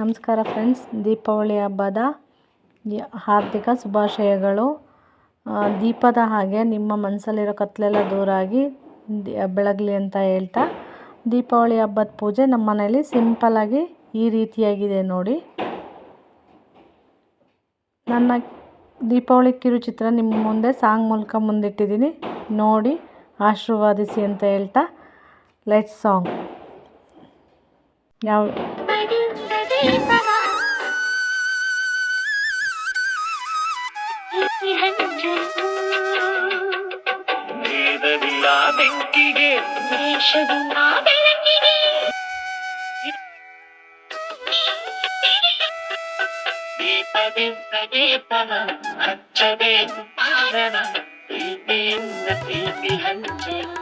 ನಮಸ್ಕಾರ ಫ್ರೆಂಡ್ಸ್, ದೀಪಾವಳಿ ಹಬ್ಬದ ಹಾರ್ದಿಕ ಶುಭಾಶಯಗಳು. ದೀಪದ ಹಾಗೆ ನಿಮ್ಮ ಮನಸ್ಸಲ್ಲಿರೋ ಕತ್ಲೆಲ್ಲ ದೂರಾಗಿ ಬೆಳಗಲಿ ಅಂತ ಹೇಳ್ತಾ, ದೀಪಾವಳಿ ಹಬ್ಬದ ಪೂಜೆ ನಮ್ಮ ಮನೇಲಿ ಸಿಂಪಲ್ಲಾಗಿ ಈ ರೀತಿಯಾಗಿದೆ ನೋಡಿ. ನನ್ನ ದೀಪಾವಳಿ ಕಿರುಚಿತ್ರ ನಿಮ್ಮ ಮುಂದೆ ಸಾಂಗ್ ಮೂಲಕ ಮುಂದಿಟ್ಟಿದ್ದೀನಿ. ನೋಡಿ, ಆಶೀರ್ವಾದಿಸಿ ಅಂತ ಹೇಳ್ತಾ ಲೈಟ್ ಸಾಂಗ್ ಯಾವ ಭೇದವಿಲ್ಲ ಬೆಂಕಿಗೆ ದೇಶದಿಂದ ಬೆಳಕಿಗೆ ದೀಪದಿಂದ ದೀಪನ ಹಚ್ಚಬೇಕು ಕಾರಣ ಪ್ರೀತಿಯಿಂದ ಪ್ರೀತಿ ಹಂಚಲು